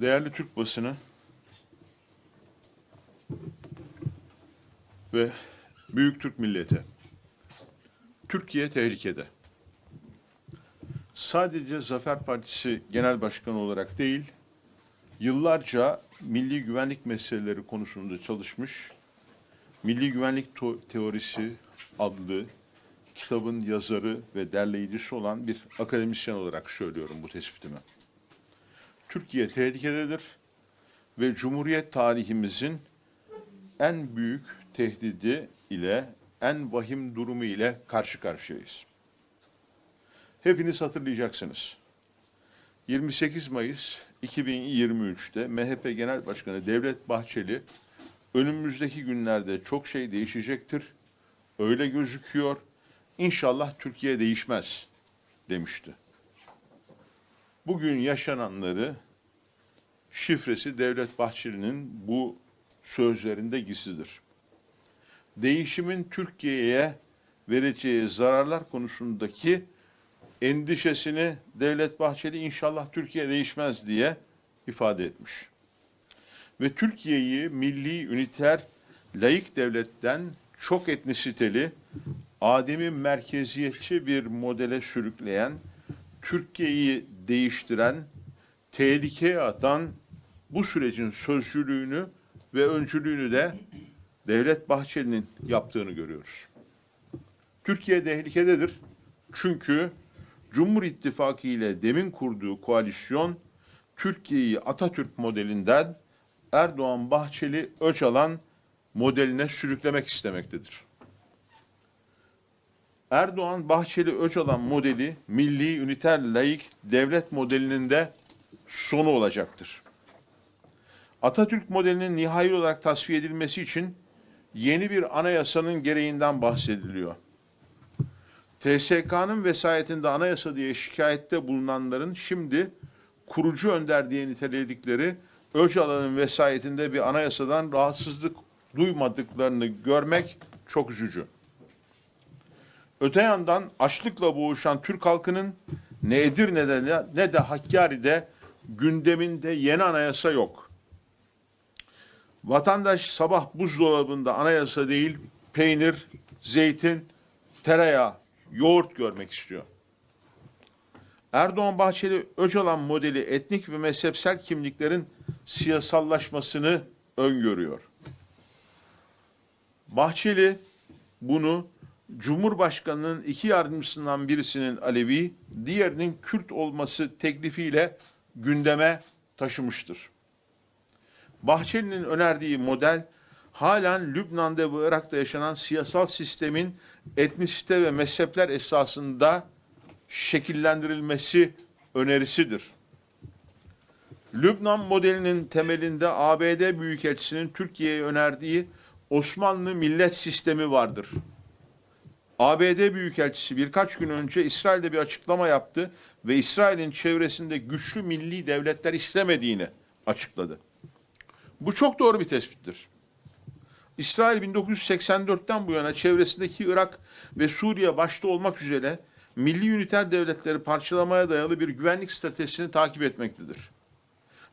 Değerli Türk basını ve büyük Türk milleti. Türkiye tehlikede. Sadece Zafer Partisi Genel Başkanı olarak değil, yıllarca milli güvenlik meseleleri konusunda çalışmış, Milli Güvenlik Teorisi adlı kitabın yazarı ve derleyicisi olan bir akademisyen olarak söylüyorum bu tespitimi. Türkiye tehlikededir ve Cumhuriyet tarihimizin en büyük tehdidi ile en vahim durumu ile karşı karşıyayız. Hepiniz hatırlayacaksınız. 28 Mayıs 2023'te MHP Genel Başkanı Devlet Bahçeli önümüzdeki günlerde çok şey değişecektir. Öyle gözüküyor. İnşallah Türkiye değişmez demişti. Bugün yaşananları şifresi Devlet Bahçeli'nin bu sözlerinde gizlidir. Değişimin Türkiye'ye vereceği zararlar konusundaki endişesini Devlet Bahçeli inşallah Türkiye değişmez diye ifade etmiş. Ve Türkiye'yi milli üniter laik devletten çok etnisiteli, ademi merkeziyetçi bir modele sürükleyen, Türkiye'yi değiştiren, tehlikeye atan bu sürecin sözcülüğünü ve öncülüğünü de Devlet Bahçeli'nin yaptığını görüyoruz. Türkiye tehlikededir. Çünkü Cumhur İttifakı ile demin kurduğu koalisyon Türkiye'yi Atatürk modelinden Erdoğan Bahçeli Öcalan modeline sürüklemek istemektedir. Erdoğan Bahçeli Öcalan modeli milli üniter laik devlet modelinin de sonu olacaktır. Atatürk modelinin nihai olarak tasfiye edilmesi için yeni bir anayasanın gereğinden bahsediliyor. TSK'nın vesayetinde anayasa diye şikayette bulunanların şimdi kurucu önder diye niteledikleri Öcalan'ın vesayetinde bir anayasadan rahatsızlık duymadıklarını görmek çok üzücü. Öte yandan açlıkla boğuşan Türk halkının ne Edirne'de ne- ne de Hakkari'de gündeminde yeni anayasa yok. Vatandaş sabah buzdolabında anayasa değil peynir, zeytin, tereyağı, yoğurt görmek istiyor. Erdoğan Bahçeli Öcalan modeli etnik ve mezhepsel kimliklerin siyasallaşmasını öngörüyor. Bahçeli bunu Cumhurbaşkanının iki yardımcısından birisinin Alevi, diğerinin Kürt olması teklifiyle gündeme taşımıştır. Bahçeli'nin önerdiği model halen Lübnan'da ve Irak'ta yaşanan siyasal sistemin etnisite ve mezhepler esasında şekillendirilmesi önerisidir. Lübnan modelinin temelinde ABD Büyükelçisi'nin Türkiye'ye önerdiği Osmanlı millet sistemi vardır. ABD Büyükelçisi birkaç gün önce İsrail'de bir açıklama yaptı ve İsrail'in çevresinde güçlü milli devletler istemediğini açıkladı. Bu çok doğru bir tespittir. İsrail 1984'ten bu yana çevresindeki Irak ve Suriye başta olmak üzere milli üniter devletleri parçalamaya dayalı bir güvenlik stratejisini takip etmektedir.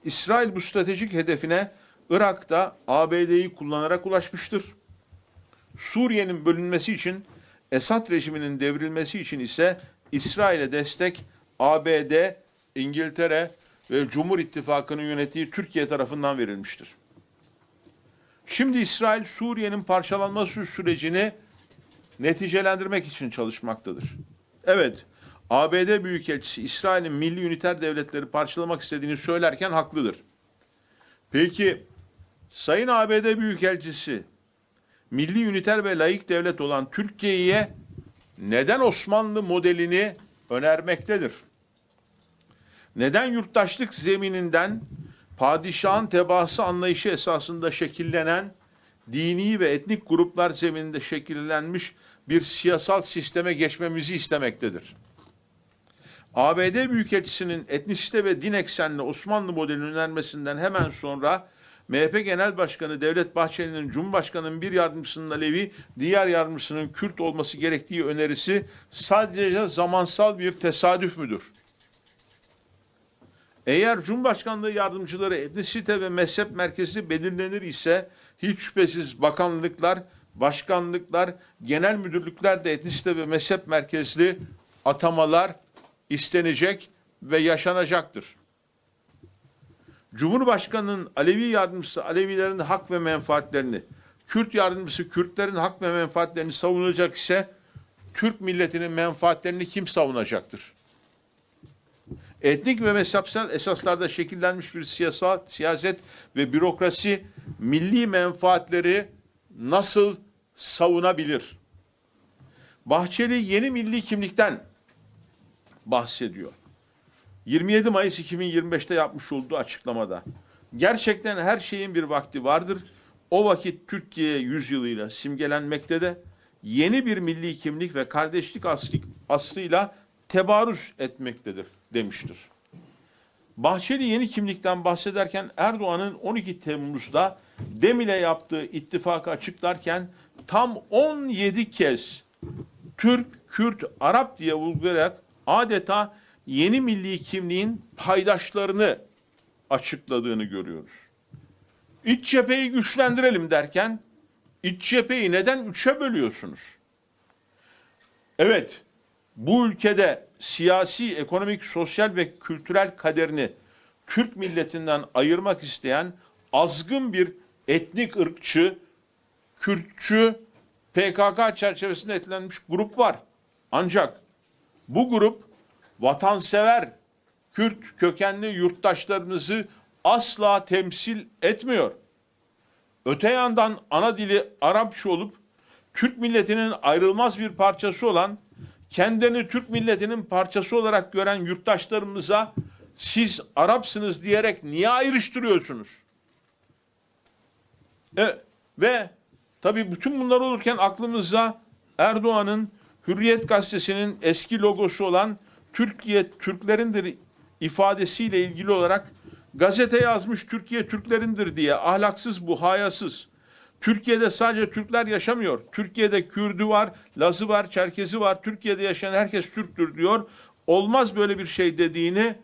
İsrail bu stratejik hedefine Irak'ta ABD'yi kullanarak ulaşmıştır. Suriye'nin bölünmesi için Esad rejiminin devrilmesi için ise İsrail'e destek ABD, İngiltere ve Cumhur İttifakı'nın yönettiği Türkiye tarafından verilmiştir. Şimdi İsrail Suriye'nin parçalanması sürecini neticelendirmek için çalışmaktadır. Evet, ABD Büyükelçisi İsrail'in milli üniter devletleri parçalamak istediğini söylerken haklıdır. Peki Sayın ABD Büyükelçisi milli üniter ve layık devlet olan Türkiye'ye neden Osmanlı modelini önermektedir? Neden yurttaşlık zemininden padişahın tebaası anlayışı esasında şekillenen dini ve etnik gruplar zemininde şekillenmiş bir siyasal sisteme geçmemizi istemektedir? ABD Büyükelçisi'nin etnisite ve din eksenli Osmanlı modelini önermesinden hemen sonra MHP Genel Başkanı Devlet Bahçeli'nin Cumhurbaşkanı'nın bir yardımcısının Alevi, diğer yardımcısının Kürt olması gerektiği önerisi sadece zamansal bir tesadüf müdür? Eğer Cumhurbaşkanlığı yardımcıları etnisite ve mezhep merkezi belirlenir ise hiç şüphesiz bakanlıklar, başkanlıklar, genel müdürlükler de etnisite ve mezhep merkezli atamalar istenecek ve yaşanacaktır. Cumhurbaşkanının Alevi yardımcısı Alevilerin hak ve menfaatlerini, Kürt yardımcısı Kürtlerin hak ve menfaatlerini savunacak ise Türk milletinin menfaatlerini kim savunacaktır? Etnik ve mezhepsel esaslarda şekillenmiş bir siyasal, siyaset ve bürokrasi milli menfaatleri nasıl savunabilir? Bahçeli yeni milli kimlikten bahsediyor. 27 Mayıs 2025'te yapmış olduğu açıklamada. Gerçekten her şeyin bir vakti vardır. O vakit Türkiye yüzyılıyla simgelenmekte de yeni bir milli kimlik ve kardeşlik aslı, aslıyla tebarüz etmektedir demiştir. Bahçeli yeni kimlikten bahsederken Erdoğan'ın 12 Temmuz'da DEM ile yaptığı ittifakı açıklarken tam 17 kez Türk, Kürt, Arap diye vurgulayarak adeta yeni milli kimliğin paydaşlarını açıkladığını görüyoruz. İç cepheyi güçlendirelim derken iç cepheyi neden üçe bölüyorsunuz? Evet, bu ülkede siyasi, ekonomik, sosyal ve kültürel kaderini Türk milletinden ayırmak isteyen azgın bir etnik ırkçı, Kürtçü, PKK çerçevesinde etkilenmiş grup var. Ancak bu grup vatansever Kürt kökenli yurttaşlarımızı asla temsil etmiyor. Öte yandan ana dili Arapça olup Türk milletinin ayrılmaz bir parçası olan kendilerini Türk milletinin parçası olarak gören yurttaşlarımıza siz Arapsınız diyerek niye ayrıştırıyorsunuz? E, ve tabii bütün bunlar olurken aklımıza Erdoğan'ın Hürriyet gazetesinin eski logosu olan Türkiye Türklerindir ifadesiyle ilgili olarak gazete yazmış Türkiye Türklerindir diye ahlaksız bu hayasız. Türkiye'de sadece Türkler yaşamıyor. Türkiye'de Kürdü var, Lazı var, Çerkezi var. Türkiye'de yaşayan herkes Türktür diyor. Olmaz böyle bir şey dediğini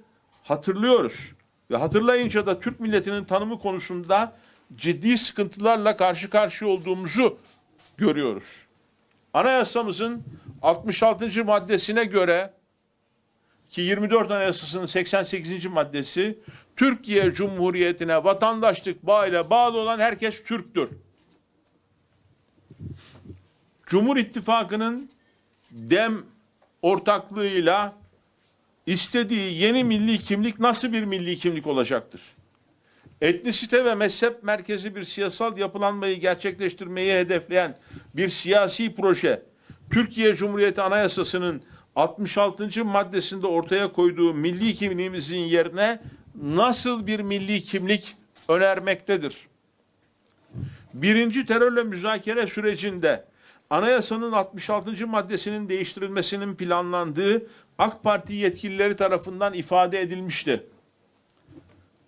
hatırlıyoruz. Ve hatırlayınca da Türk milletinin tanımı konusunda ciddi sıkıntılarla karşı karşıya olduğumuzu görüyoruz. Anayasamızın 66. maddesine göre ki 24 Anayasası'nın 88. maddesi Türkiye Cumhuriyeti'ne vatandaşlık bağıyla bağlı olan herkes Türktür. Cumhur İttifakı'nın dem ortaklığıyla istediği yeni milli kimlik nasıl bir milli kimlik olacaktır? Etnisite ve mezhep merkezi bir siyasal yapılanmayı gerçekleştirmeyi hedefleyen bir siyasi proje, Türkiye Cumhuriyeti Anayasası'nın 66. maddesinde ortaya koyduğu milli kimliğimizin yerine nasıl bir milli kimlik önermektedir? Birinci terörle müzakere sürecinde anayasanın 66. maddesinin değiştirilmesinin planlandığı AK Parti yetkilileri tarafından ifade edilmişti.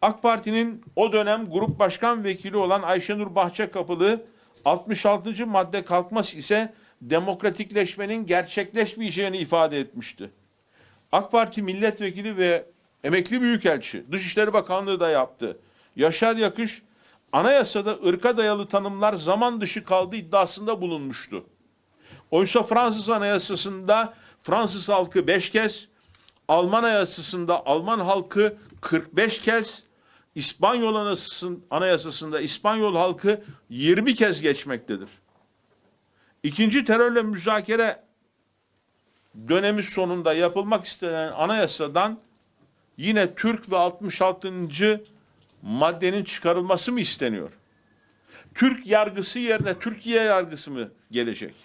AK Parti'nin o dönem grup başkan vekili olan Ayşenur Bahçekapılı 66. madde kalkması ise demokratikleşmenin gerçekleşmeyeceğini ifade etmişti. AK Parti milletvekili ve emekli büyükelçi Dışişleri Bakanlığı da yaptı. Yaşar Yakış anayasada ırka dayalı tanımlar zaman dışı kaldığı iddiasında bulunmuştu. Oysa Fransız anayasasında Fransız halkı 5 kez, Alman anayasasında Alman halkı 45 kez, İspanyol anayasasında İspanyol halkı 20 kez geçmektedir. İkinci terörle müzakere dönemi sonunda yapılmak istenen anayasadan yine Türk ve 66. maddenin çıkarılması mı isteniyor? Türk yargısı yerine Türkiye yargısı mı gelecek?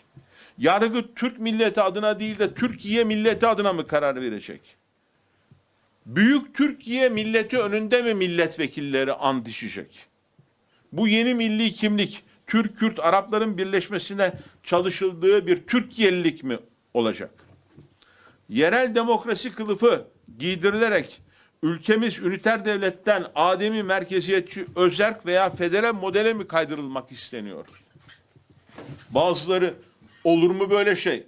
Yargı Türk milleti adına değil de Türkiye milleti adına mı karar verecek? Büyük Türkiye milleti önünde mi milletvekilleri and içecek? Bu yeni milli kimlik Türk, Kürt, Arapların birleşmesine çalışıldığı bir Türkiyelilik mi olacak? Yerel demokrasi kılıfı giydirilerek ülkemiz üniter devletten ademi merkeziyetçi özerk veya federal modele mi kaydırılmak isteniyor? Bazıları olur mu böyle şey?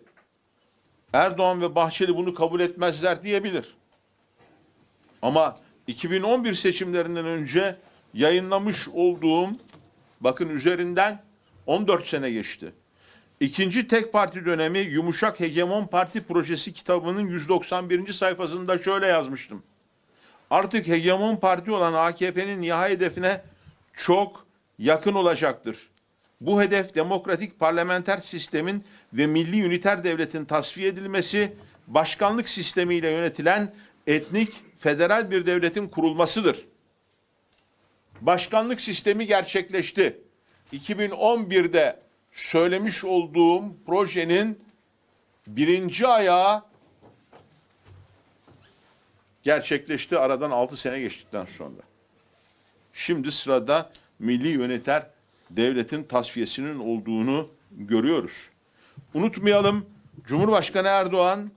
Erdoğan ve Bahçeli bunu kabul etmezler diyebilir. Ama 2011 seçimlerinden önce yayınlamış olduğum bakın üzerinden 14 sene geçti. İkinci tek parti dönemi Yumuşak Hegemon Parti Projesi kitabının 191. sayfasında şöyle yazmıştım. Artık hegemon parti olan AKP'nin nihai hedefine çok yakın olacaktır. Bu hedef demokratik parlamenter sistemin ve milli üniter devletin tasfiye edilmesi, başkanlık sistemiyle yönetilen etnik federal bir devletin kurulmasıdır. Başkanlık sistemi gerçekleşti. 2011'de söylemiş olduğum projenin birinci ayağı gerçekleşti aradan 6 sene geçtikten sonra. Şimdi sırada milli yöneter devletin tasfiyesinin olduğunu görüyoruz. Unutmayalım Cumhurbaşkanı Erdoğan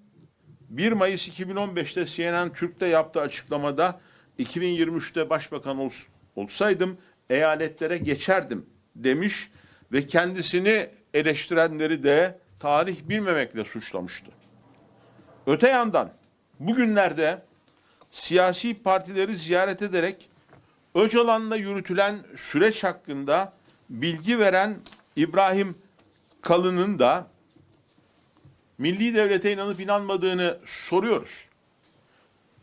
1 Mayıs 2015'te CNN Türk'te yaptığı açıklamada 2023'te başbakan ol- olsaydım eyaletlere geçerdim demiş ve kendisini eleştirenleri de tarih bilmemekle suçlamıştı. Öte yandan bugünlerde siyasi partileri ziyaret ederek Öcalan'la yürütülen süreç hakkında bilgi veren İbrahim Kalın'ın da milli devlete inanıp inanmadığını soruyoruz.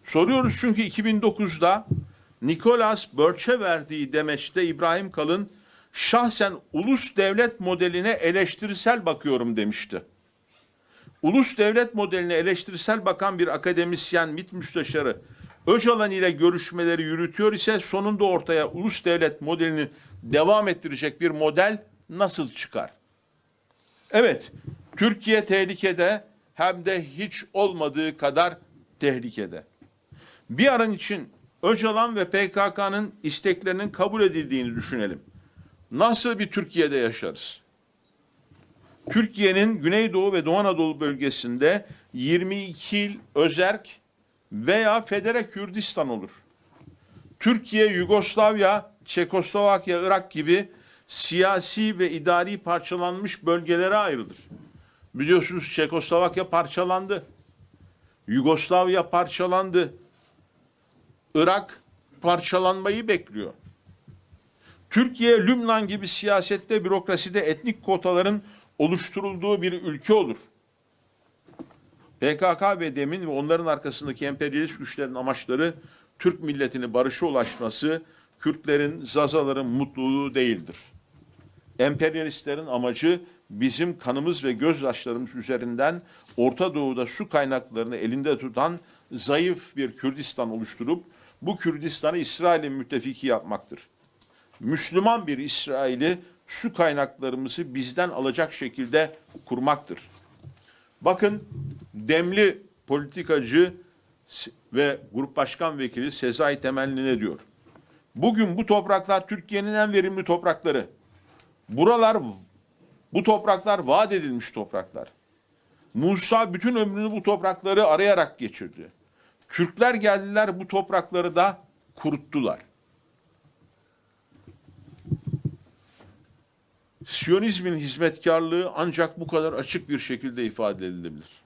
Soruyoruz çünkü 2009'da Nicholas Birch'e verdiği demeçte İbrahim Kalın şahsen ulus devlet modeline eleştirisel bakıyorum demişti. Ulus devlet modeline eleştirisel bakan bir akademisyen MİT müsteşarı Öcalan ile görüşmeleri yürütüyor ise sonunda ortaya ulus devlet modelini devam ettirecek bir model nasıl çıkar? Evet, Türkiye tehlikede hem de hiç olmadığı kadar tehlikede. Bir an için Öcalan ve PKK'nın isteklerinin kabul edildiğini düşünelim. Nasıl bir Türkiye'de yaşarız? Türkiye'nin Güneydoğu ve Doğu Anadolu bölgesinde 22 il özerk veya Federe Kürdistan olur. Türkiye, Yugoslavya, Çekoslovakya, Irak gibi siyasi ve idari parçalanmış bölgelere ayrılır. Biliyorsunuz Çekoslovakya parçalandı. Yugoslavya parçalandı. Irak parçalanmayı bekliyor. Türkiye, Lübnan gibi siyasette, bürokraside etnik kotaların oluşturulduğu bir ülke olur. PKK ve DEM'in ve onların arkasındaki emperyalist güçlerin amaçları Türk milletini barışa ulaşması, Kürtlerin, Zazaların mutluluğu değildir. Emperyalistlerin amacı bizim kanımız ve gözyaşlarımız üzerinden Orta Doğu'da su kaynaklarını elinde tutan zayıf bir Kürdistan oluşturup bu Kürdistan'ı İsrail'in müttefiki yapmaktır. Müslüman bir İsrail'i su kaynaklarımızı bizden alacak şekilde kurmaktır. Bakın demli politikacı ve grup başkan vekili Sezai Temelli ne diyor? Bugün bu topraklar Türkiye'nin en verimli toprakları. Buralar, bu topraklar vaat edilmiş topraklar. Musa bütün ömrünü bu toprakları arayarak geçirdi. Türkler geldiler bu toprakları da kuruttular. Siyonizmin hizmetkarlığı ancak bu kadar açık bir şekilde ifade edilebilir.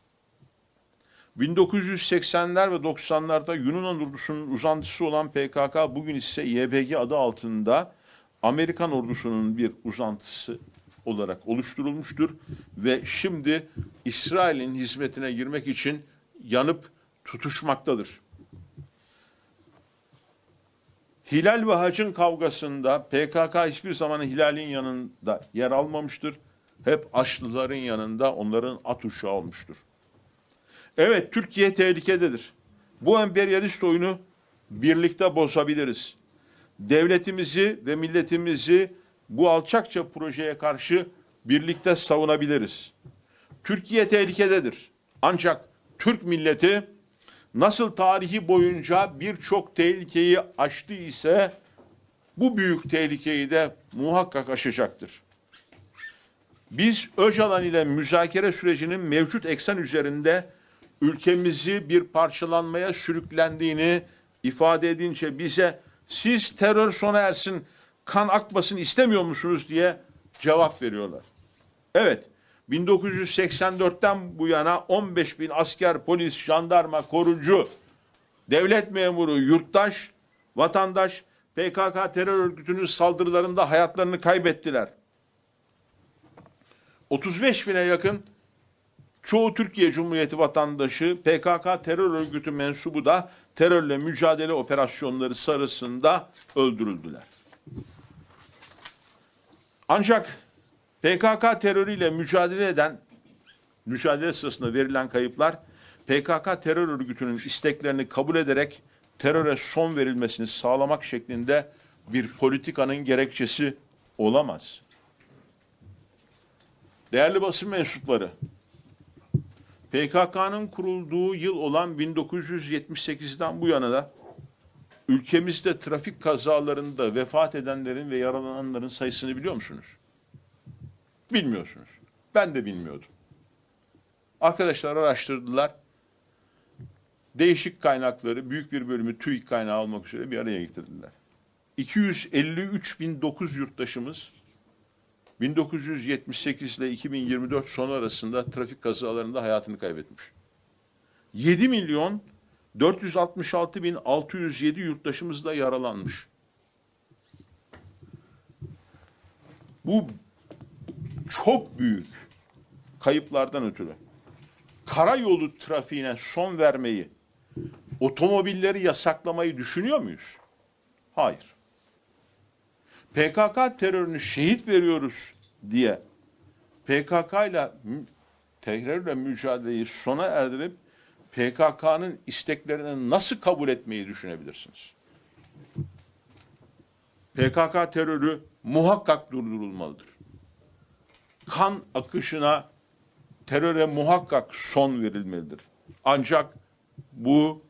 1980'ler ve 90'larda Yunan ordusunun uzantısı olan PKK bugün ise YPG adı altında Amerikan ordusunun bir uzantısı olarak oluşturulmuştur ve şimdi İsrail'in hizmetine girmek için yanıp tutuşmaktadır. Hilal ve Hac'ın kavgasında PKK hiçbir zaman Hilal'in yanında yer almamıştır. Hep Haçlıların yanında onların at uşağı olmuştur. Evet Türkiye tehlikededir. Bu emperyalist oyunu birlikte bozabiliriz. Devletimizi ve milletimizi bu alçakça projeye karşı birlikte savunabiliriz. Türkiye tehlikededir. Ancak Türk milleti nasıl tarihi boyunca birçok tehlikeyi aştı ise bu büyük tehlikeyi de muhakkak aşacaktır. Biz Öcalan ile müzakere sürecinin mevcut eksen üzerinde ülkemizi bir parçalanmaya sürüklendiğini ifade edince bize siz terör sona ersin, kan akmasın istemiyor musunuz diye cevap veriyorlar. Evet, 1984'ten bu yana 15 bin asker, polis, jandarma, korucu devlet memuru, yurttaş, vatandaş PKK terör örgütünün saldırılarında hayatlarını kaybettiler. 35 bine yakın çoğu Türkiye Cumhuriyeti vatandaşı PKK terör örgütü mensubu da terörle mücadele operasyonları sırasında öldürüldüler. Ancak PKK terörüyle mücadele eden mücadele sırasında verilen kayıplar PKK terör örgütünün isteklerini kabul ederek teröre son verilmesini sağlamak şeklinde bir politikanın gerekçesi olamaz. Değerli basın mensupları, PKK'nın kurulduğu yıl olan 1978'den bu yana da ülkemizde trafik kazalarında vefat edenlerin ve yaralananların sayısını biliyor musunuz? Bilmiyorsunuz. Ben de bilmiyordum. Arkadaşlar araştırdılar. Değişik kaynakları, büyük bir bölümü TÜİK kaynağı olmak üzere bir araya getirdiler. 253.009 yurttaşımız 1978 ile 2024 sonu arasında trafik kazalarında hayatını kaybetmiş. 7 milyon 466 bin 607 yurttaşımız da yaralanmış. Bu çok büyük kayıplardan ötürü karayolu trafiğine son vermeyi, otomobilleri yasaklamayı düşünüyor muyuz? Hayır. PKK terörünü şehit veriyoruz diye PKK ile terörle mücadeleyi sona erdirip PKK'nın isteklerini nasıl kabul etmeyi düşünebilirsiniz? PKK terörü muhakkak durdurulmalıdır. Kan akışına, teröre muhakkak son verilmelidir. Ancak bu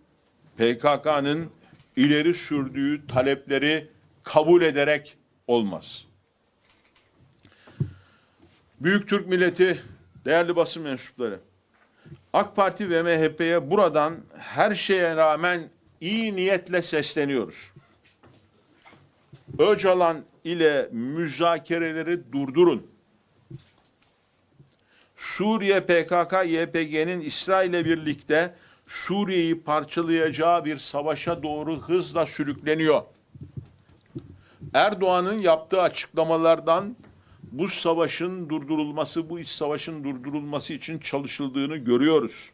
PKK'nın ileri sürdüğü talepleri kabul ederek olmaz. Büyük Türk milleti, değerli basın mensupları, AK Parti ve MHP'ye buradan her şeye rağmen iyi niyetle sesleniyoruz. Öcalan ile müzakereleri durdurun. Suriye PKK YPG'nin İsrail'le birlikte Suriye'yi parçalayacağı bir savaşa doğru hızla sürükleniyor. Erdoğan'ın yaptığı açıklamalardan bu savaşın durdurulması, bu iç savaşın durdurulması için çalışıldığını görüyoruz.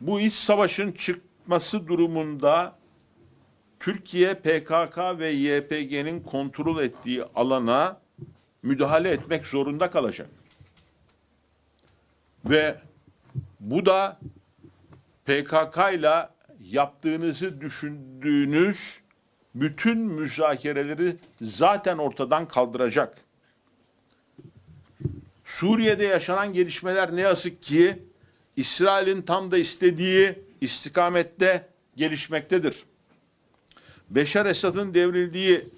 Bu iç savaşın çıkması durumunda Türkiye PKK ve YPG'nin kontrol ettiği alana müdahale etmek zorunda kalacak. Ve bu da PKK ile yaptığınızı düşündüğünüz bütün müzakereleri zaten ortadan kaldıracak. Suriye'de yaşanan gelişmeler ne yazık ki İsrail'in tam da istediği istikamette gelişmektedir. Beşar Esad'ın devrildiği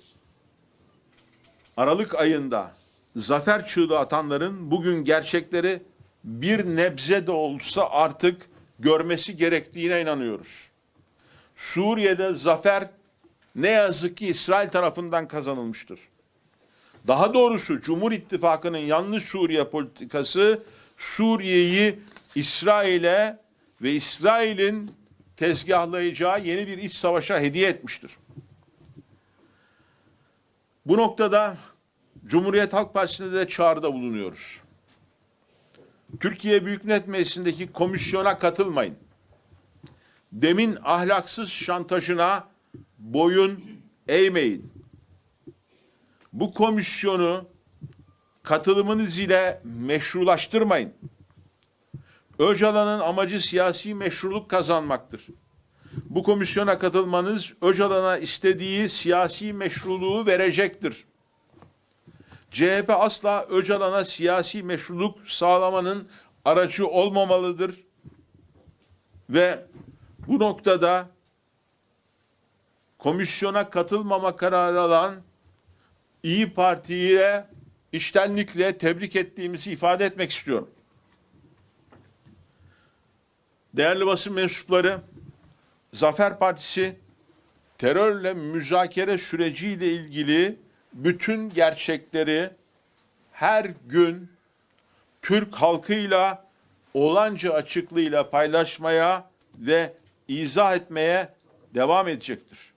Aralık ayında zafer çığlığı atanların bugün gerçekleri bir nebze de olsa artık görmesi gerektiğine inanıyoruz. Suriye'de zafer ne yazık ki İsrail tarafından kazanılmıştır. Daha doğrusu Cumhur İttifakı'nın yanlış Suriye politikası Suriye'yi İsrail'e ve İsrail'in tezgahlayacağı yeni bir iç savaşa hediye etmiştir. Bu noktada Cumhuriyet Halk Partisi'ne de çağrıda bulunuyoruz. Türkiye Büyük Millet Meclisi'ndeki komisyona katılmayın. Demin ahlaksız şantajına boyun eğmeyin. Bu komisyonu katılımınız ile meşrulaştırmayın. Öcalan'ın amacı siyasi meşruluk kazanmaktır. Bu komisyona katılmanız Öcalan'a istediği siyasi meşruluğu verecektir. CHP asla Öcalan'a siyasi meşruluk sağlamanın aracı olmamalıdır. Ve bu noktada komisyona katılmama kararı alan İyi Parti'ye iştenlikle tebrik ettiğimizi ifade etmek istiyorum. Değerli basın mensupları, Zafer Partisi terörle müzakere süreciyle ilgili bütün gerçekleri her gün Türk halkıyla olanca açıklığıyla paylaşmaya ve izah etmeye devam edecektir.